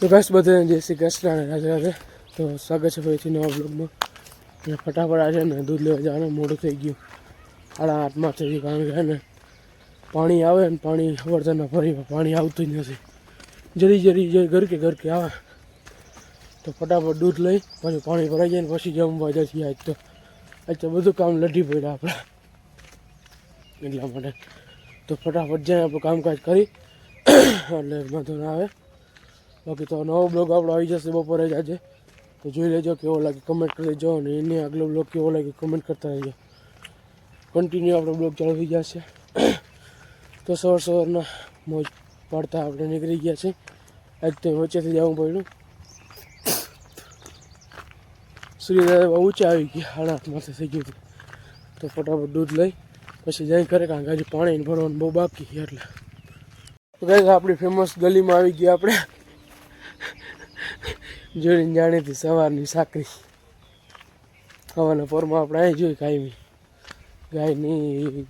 તો બસ બધાને જય શ્રી કૃષ્ણ અને રાધે તો સ્વાગત છે ફરીથી નવા બ્લોગમાં અને ફટાફટ આજે ને દૂધ લેવા જવાનું મોડું થઈ ગયું. સાડા આઠમાં થઈ ગયું કારણ કે ને પાણી આવે ને પાણી વર્તનના ફરી પાણી આવતું જ નથી. જરી જરી જરી ઘર કે આવે. તો ફટાફટ દૂધ લઈ, પછી પાણી ભરાઈ જાય ને પછી જમવા જશે આજ તો. આજ તો બધું કામ લઢી પડ્યા આપણે. એટલા માટે. તો ફટાફટ જાય આપણે કામકાજ કરી, એટલે વાંધો ના આવે. બાકી તો નવો બ્લોગ આપણો આવી જશે બપોરે જ આજે. તો જોઈ લેજો કેવો લાગે કમેન્ટ કરી દેજો અને એને આગલો બ્લોગ કેવો લાગે કમેન્ટ કરતા રહેજો. કન્ટિન્યુ આપણો બ્લોગ ચાલુ થઈ જશે. તો સવાર સવારના મોજ પાડતા આપણે નીકળી ગયા છે આજ તો વચ્ચેથી જવું પડ્યું. સૂર્યદાદા ઊંચા આવી ગયા, હાડા માથે થઈ ગયું હતું. તો ફટાફટ દૂધ લઈ, પછી જઈ કરે કારણ કે હજી પાણી ભરવાનું બહુ બાકી છે એટલે. તો ગાઈસ આપણી ફેમસ ગલીમાં આવી ગયા આપણે. જોઈને જાણીતી સવારની સાકરી. હવાના પોરમાં આપણે અહીં જોઈ કાયમી ગાયની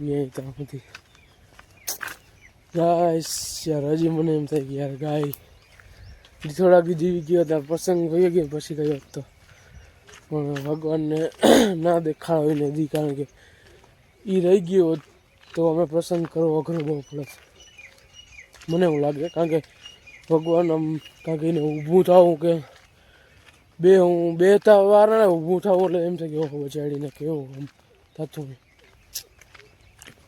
અહીં તો નથી ગાય યાર, હજી મને એમ થાય કે યાર ગાય થોડાક જીવી ગયો ત્યાં પ્રસંગ થઈ ગયો પછી ગયો તો. પણ ભગવાનને ના દેખાડો દી, કારણ કે એ રહી ગયો તો અમે પ્રસંગ કરવો અઘરો બહુ પડે મને એવું લાગે, કારણ કે ભગવાન આમ, કારણ એને ઊભું થવું કે બે હું બે વાર ને ઊભું થવું એટલે એમ થાય કે ઓહો, બચાડીને કેવું આમ થતું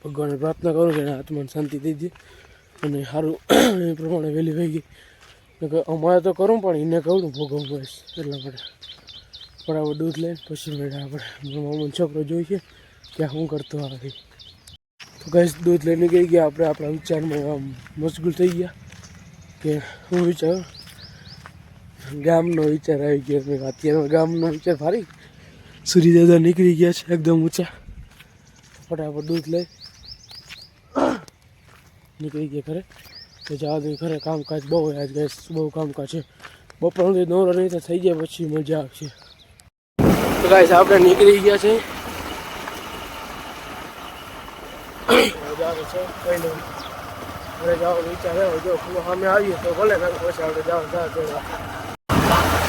ભગવાનને પ્રાર્થના કરું એના આત્માને શાંતિ દઈ દે. અને સારું એ પ્રમાણે વહેલી થઈ ગઈ. અમારે તો કરું પણ એને કહું ને ભોગવું બસ એટલા માટે. બરાબર દૂધ લઈને પછી મેળા આપણે. મામાનો છોકરો જોઈએ કે શું કરતો આવે તો કઈ દૂધ લઈને ગઈ ગયા આપણે, આપણા વિચારમાં મશગુલ થઈ ગયા. કે હું વિચાર? ગામનો વિચાર આવી ગયો મેં અત્યારે ગામનો વિચાર ફરી સૂર્યદાદા નીકળી ગયા છે એકદમ ઊંચા. ફટાફટ દૂધ લઈ નીકળી ગયા ઘરે. તો જવા દઈ ઘરે કામકાજ બહુ આજ ગેસ બહુ કામકાજ છે. બપોર સુધી નવરો નહીં તો થઈ જાય, પછી મજા આવશે. તો ગાઈસ, આપણે નીકળી ગયા છે. ઘરે જવાનો વિચાર આવ્યો જો સામે આવીએ તો ભલે ના પછી આપણે થાય તો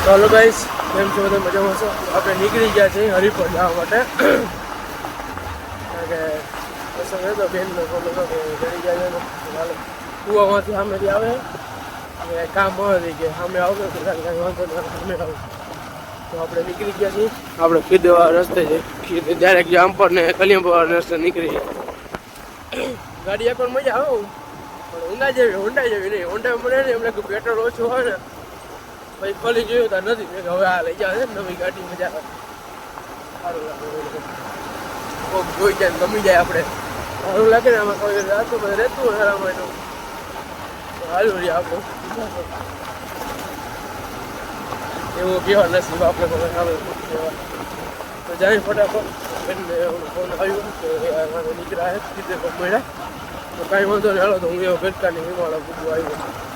ચાલો ગાઈશ કેમ છો બધા? મજામાં છો? આપણે નીકળી ગયા છીએ હરિપર જવા માટે. કે પસંદ હતો બેન ફોન હતો ઘડી જાય ચાલો, કુવામાંથી સામેથી આવે. અને કામ હોય કે સામે આવતો તો કાંઈ વાંધો સામે આવું. તો આપણે નીકળી ગયા છીએ. આપણે ખીદવા રસ્તે છે. ખીદ ડાયરેક્ટ જામપર ને કલિયાપર રસ્તે નીકળી ગાડી પણ મજા આવે. પણ ઊંડા જેવી ઊંડા જેવી નહીં. ઊંડા મને ને એમ લાગે પેટ્રોલ ઓછું હોય ને પછી ખોલી જોયું તો નથી. મેં હવે આ લઈ ને નવી ગાડી મજા આવે સારું લાગે કોક જોઈ જાય ગમી જાય આપણે. સારું લાગે ને આમાં કોઈ રાતું બધું રહેતું હોય આરામ એનું. હાલું રહી આપણું. એવું કેવા નસીબ આપણે બધા આવે કેવા તો જાય ફટાફટ. એટલે ફોન આવ્યો કે નીકળ્યા કીધે મળ્યા. તો કાંઈ વાંધો નહીં. હાલો તો હું એવો ગટકાની હિમાળા પૂગવા આવ્યો.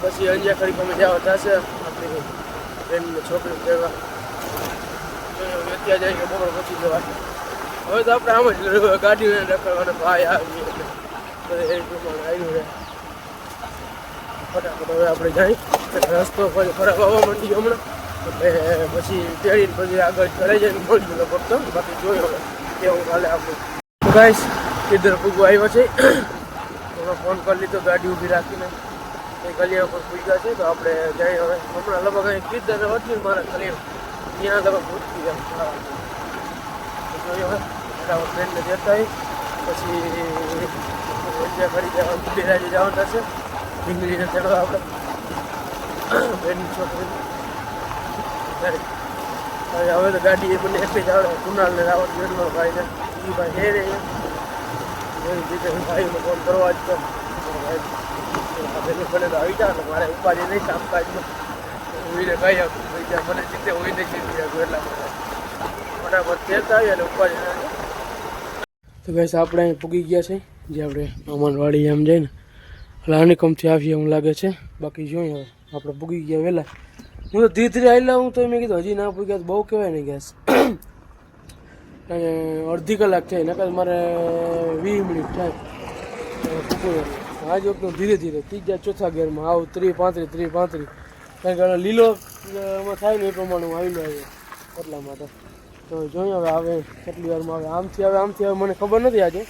પછી પછી ખરી અમે જવા થશે, આપણી બેનને છોકરી કહેવા. જાય કે બપોર પછી જવા. હવે તો આપણે આમ જ ગાડી રખડવાને ભાઈ આવી એ પ્રમાણે આવ્યું રહે. ફટાફટ હવે આપણે જાય. રસ્તો પછી ખરાબ આવવા માંડી હમણાં. એટલે પછી તેડીને પછી આગળ ઘરે જઈને મળી ગયો ફક્ત બાકી જોયો કેવું ચાલે આપણું. ગાઈશ કિધર પૂગવા આવ્યો છે. ફોન કરી લીધો, ગાડી ઊભી રાખીને. કલિયા પર પૂગ્યા છે તો આપણે જઈ હવે. હમણાં લગભગ અહીં કિધર હતી મારા કલિયા ત્યાં લગભગ પૂછી જાય જોયો હવે. બરાબર ટ્રેનને જતા પછી જ્યાં કરી જવાનું બિરાજી જવાનું થશે. ડુંગળીને ચડવા આપણે. બેનની છોકરી. હવે તો ગાડી મને એટલી જ આવડે. કુનાલને રાવત બેનનો ભાઈને એ ભાઈ હે રે રીતે ફોન કરવા જ તો બને તો આવી ને મારે ઉપાધિ નહીં કામકાજમાં હું એને કહી આપું ભાઈ જ્યાં મને હોય નહીં ચીતી આપું એટલા માટે ફટાફટ ફેરતા આવીએ અને ઉપાધિ તો ગઈસ આપણે અહીં પૂગી ગયા છે, જે આપણે અમનવાડી એમ જાય ને એટલે હનીકમથી આવીએ એવું લાગે છે. બાકી જોઈએ હવે આપણે પૂગી ગયા વહેલા. હું તો ધીરે ધીરે આવેલા હું તો મેં કીધું, હજી ના પૂગ્યા તો બહુ કહેવાય ને ગેસ અને અડધી કલાક થાય નકર મારે વીસ મિનિટ થાય. આજ વખતે ધીરે ધીરે ત્રીજા, ચોથા ગેરમાં આવું, ત્રી પાંત્રીસ ત્રી પાંત્રીસ કારણ કે લીલો થાય ને એ પ્રમાણે હું આવેલો આવ્યો એટલા માટે. તો જોઈએ હવે આવે, કેટલી વારમાં આવે. આમથી આવે આમથી આવે, મને ખબર નથી આજે.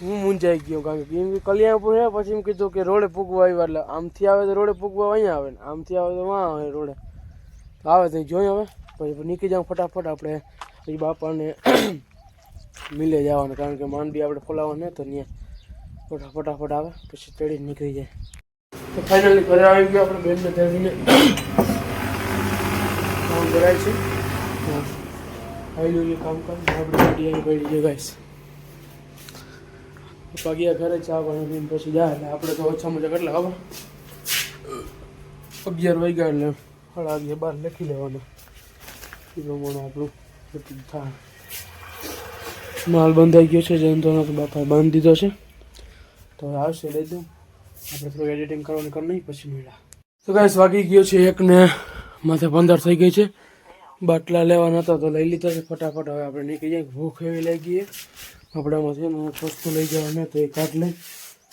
હું મૂંઝાઈ ગયો, કારણ કે એમ કલ્યાણપુર છે પછી એમ કીધું કે રોડે પૂગવા આવ્યા, એટલે આમથી આવે તો રોડે પૂગવા અહીંયા આવે ને આમથી આવે તો વાં આવે રોડે. તો આવે તો જોઈએ હવે. પછી નીકળી જાઉં ફટાફટ, આપણે પછી બાપાને મિલે જવાનું, કારણ કે માંડવી આપણે ફોલાવવાનું તો ત્યાં. ફટા ફટાફટ આવે, પછી ચડી નીકળી જાય. તો ફાઇનલી ઘરે આવી ગયો, આપણે બેનને ધરીને. કામ કરાય છે. આવેલું કામ કામ આપણે ગાડી પડી છે ગાઈશ પગ્યા ઘરે ચા પાણી પીને પછી જાય એટલે આપણે તો ઓછામાં ઓછા કેટલા ખબર? અગિયાર વાગ્યા એટલે સાડા અગિયાર લખી લેવાનું. એ પ્રમાણે આપણું થાય. માલ બંધાઈ ગયો છે, જયંતોનો બાપાએ બાંધી દીધો છે. તો હવે આવશે લઈ દઉં. આપણે થોડું એડિટિંગ કરવાનું કરી નહીં પછી મળ્યા તો ગાઈસ વાગી ગયો છે એકને માથે પંદર થઈ ગઈ છે. બાટલા લેવાના હતા તો લઈ લીધા છે ફટાફટ. હવે આપણે નીકળી જાય ભૂખ એવી લઈ ગઈ આપણામાં છે લઈ જવાનું તો એ કાઢ લઈ.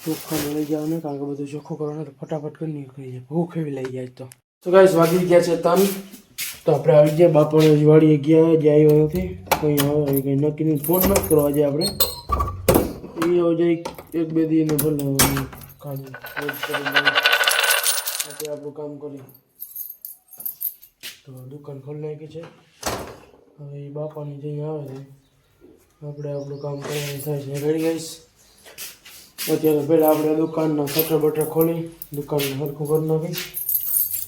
ચોખ્ખાનું લઈ જવાનું, કારણ કે બધું ચોખ્ખું કરવાનું તો ફટાફટ કરી નીકળી જાય ભૂખ એવી લઈ જાય તો. તો ગાઈસ વાગી ગયા છે તન તો આપણે આવી ગયા બાપાને અજવાળીએ ગયા જે આવ્યો નથી. કંઈ આવે કંઈ નક્કી નહીં ફોન નથી કરવા આજે આપણે. હવે જઈ એક બે દી ને ભલે કાઢી. આપણે કામ કરી. તો દુકાન ખોલી નાખી છે. હવે એ બાપાની જઈ આવે છે. આપણે આપણું કામ કરવાનું થાય છે. રેડી ગઈશ અત્યારે પહેલાં આપણે દુકાનના શટર બટર ખોલી, દુકાનને સરખું કરી નાખી.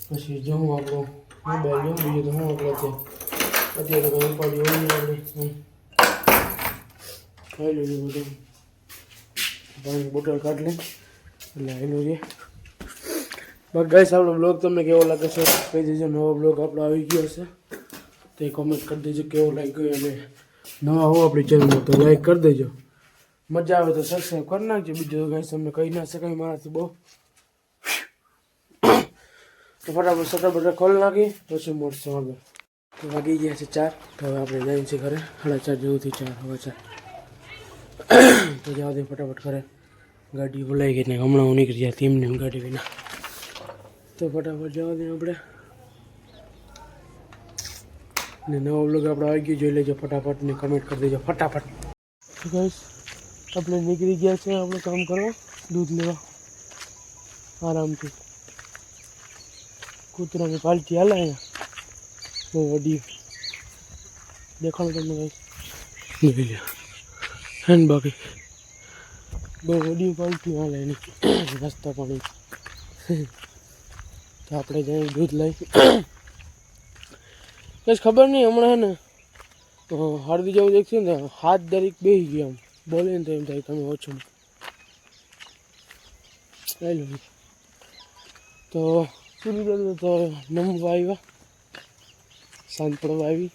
પછી જમું આપણું મોબાઈલ જમું બીજું તો હું આપણે અત્યારે કંઈ ઉપાડી હોય નહીં આપણે. ખાઈ લીધું બધું. પાણી બોટલ કાઢ લે એટલે આવેલું છે. બાકી ગાઈસ આપણો બ્લોગ તમને કેવો લાગે છે? કહી દેજો, નવો બ્લોગ આપણો આવી ગયો હશે. તો એ કોમેન્ટ કરી દેજો કેવો લાગ્યો અને નવા હો આપણી ચેનલમાં તો લાઈક કરી દેજો. મજા આવે તો સબસ્ક્રાઈબ કરી નાખજો. બીજું ગાઈસ તમને કહી ના શકાય મારાથી બહુ. તો ફટાફટ સટર બટર ખોલી નાખી પછી મળશું આગળ. તો વાગી ગયા છે ચાર. તો હવે આપણે જઈએ છીએ ઘરે. સાડા ચાર જેવું થી ચાર, હવે ચાર. તો જવા દે ફટાફટ ઘરે. ગાડી બોલાવી ગઈ ને હમણાં હું નીકળી જાય તેમને ગાડી વિના. તો ફટાફટ જવા દે આપણે. ને નવો બ્લોગ આપણે આવી ગયો, જોઈ લેજો ફટાફટ ને કમેન્ટ કરી દેજો ફટાફટ. તો આપણે નીકળી ગયા છે આપણે કામ કરવા, દૂધ લેવા. આરામથી. કૂતરાની પાલટી હાલે અહીંયા. બહુ વડી. દેખાડો તમને હેન બાકી. બહુ પણ હાલે એની. રસ્તા પાણી તો આપણે જઈએ દૂધ લઈ. બસ ખબર નહીં હમણાં ને. હળદી જેવું દેખશે ને, હાથ દરેક બેસી ગયા આમ. બોલે ને તો એમ થાય તમે ઓછો લઈ તો પૂરી બધું તો નમવા આવ્યા. સાંજ પડવા આવી.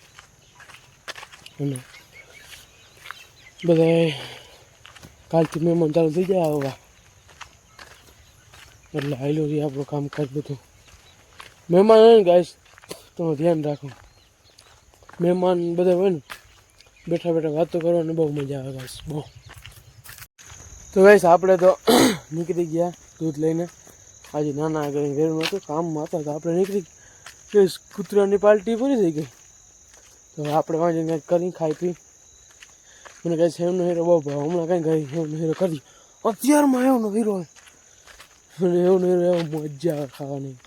અને બધા કાલથી મહેમાન ચાલુ થઈ જાય આવવા એટલે આવેલું રહી આપણું કામકાજ બધું. મહેમાન હોય ને ગાઈસ તમે ધ્યાન રાખો. મહેમાન બધા હોય ને, બેઠા બેઠા વાતો કરવાની બહુ મજા આવે ગાઈસ બહુ. તો ગાઈસ આપણે તો નીકળી ગયા દૂધ લઈને. આજે નાના આગળ વેરું હતું કામમાં હતા તો આપણે નીકળી ગયા કૂતરાની પાલટી પૂરી થઈ ગઈ. તો આપણે વાંચીને કંઈક કરી ખાઈ પી. મને કહે છે એમનો હીરો બહુ ભાવ હમણાં કંઈ ગઈ એમનો હીરો કરી. અત્યારમાં એવનો હીરો મને એવનો હીરો એવો મજા આવે ખાવાની.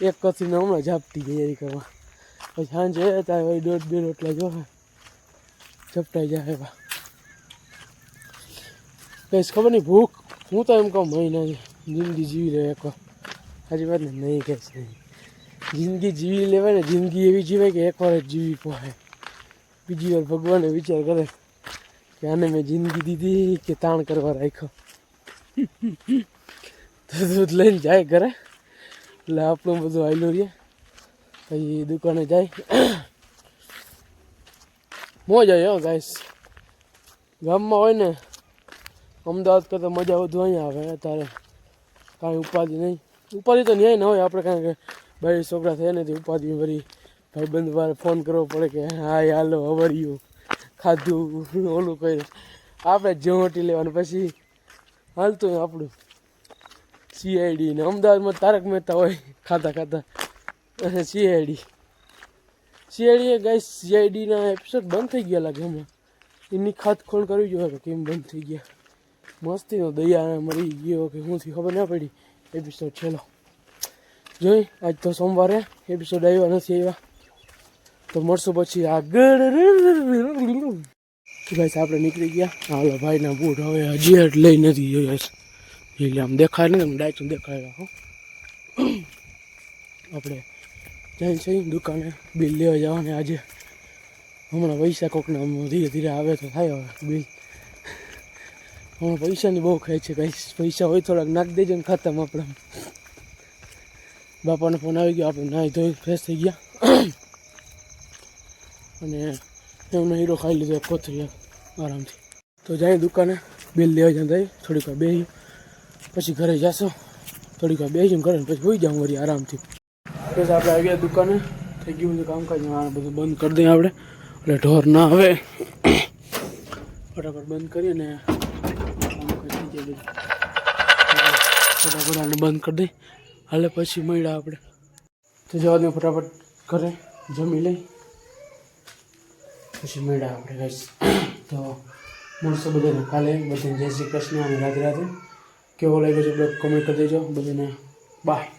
એક કથીને હમણાં ઝાપટી તૈયારી કરવા. પછી સાંજે ત્યાં હોય દોઢ બે રોટલા જોવે ઝપટાઈ જાય એવા કઈશ ખબર નહીં, ભૂખ. હું તો એમ કહું મહિના જિંદગી જીવી લેવા એક સાચી વાત ને? નહીં કહીશ નહીં. જિંદગી જીવી લેવાય ને, જિંદગી એવી જીવાય કે એકવાર જ જીવી પહોંચે બીજી વાર ભગવાને વિચાર કરે. કે આને મેં જિંદગી દીધી કે તાણ કરવા રાખ્યો. દૂધ લઈને જાય ઘરે. એટલે આપણું બધું આવેલું રહે. પછી દુકાને જાય. મોજ આવે હો ગાઈસ ગામમાં હોય ને, અમદાવાદ કરતાં મજા વધુ અહીંયા આવે, અત્યારે કાંઈ ઉપાધિ નહીં. ઉપાધિ તો ન્યાય ના હોય, આપણે કારણ કે ભાઈ છોકરા થયા નથી, ઉપાધિ વળી ભાઈ બંધ ફોન કરવો પડે કે હા હાલો અવર્યું ખાધું, ઓલું કર્યું. આપણે જોટી લેવાનું, પછી હાલતું આપણું. સીઆઈડી ને. અમદાવાદમાં તારક મહેતા હોય ખાતા ખાતા અને સીઆઈડી સીઆઈડીએ ગાય સીઆઈડીના એપિસોડ બંધ થઈ ગયા લાગે હમણાં. એની ખાત ખોણ કરવી જોઈએ કે કેમ બંધ થઈ ગયા. મસ્તીનો દયા મરી ગયો કે હું ખબર ના પડી. એપિસોડ છેલ્લો. જોઈ, આજ તો સોમવારે એપિસોડ આવ્યા, નથી આવ્યા. તો મળશું પછી આગળ. ભાઈ આપણે નીકળી ગયા. હાલો, ભાઈના બૂટ હવે હજી જ લઈ નથી જોયા એટલે આમ દેખાય ને ડાયચું દેખાય હો. આપણે જઈને છે દુકાને, બિલ લેવા જવાને આજે. હમણાં પૈસા કોકને આમ ધીરે ધીરે આવે તો થાય હવે બિલ. હમણાં પૈસાની બહુ ખાય છે કઈ પૈસા હોય થોડાક નાખી દેજો ને ખાતામાં આપણે. બાપાનો ફોન આવી ગયો, આપણે નાહી ધોઈ ફ્રેશ થઈ ગયા. અને એમનો હીરો ખાઈ લીધો એક કોથળી એક આરામથી. તો જાય દુકાને, બિલ લેવા જાય જાય, થોડીક વાર બેસી પછી ઘરે જાશો, થોડીક વાર બેસી ઘરે ને પછી હોઈ જાઉં વળી આરામથી. બસ આપણે આવી ગયા દુકાને, થઈ ગયું બધું કામકાજ આ બધું બંધ કરી દઈએ આપણે. એટલે ઢોર ના આવે. ફટાફટ બંધ કરીએ ને કામકાજ થઈ જાય બધું. ફટાફટ આને બંધ કરી દઈ હાલે પછી મળ્યા આપણે. તો જવા દે ફટાફટ ઘરે, જમી લઈ. પછી મળ્યા આપણે guys. તો મળશે બધાને કાલે. બધાને જય શ્રી કૃષ્ણ અને રાધે રાધે. કેવો લાગ્યો છે બ્લોગ કમેન્ટ કરી દેજો. બધાને બાય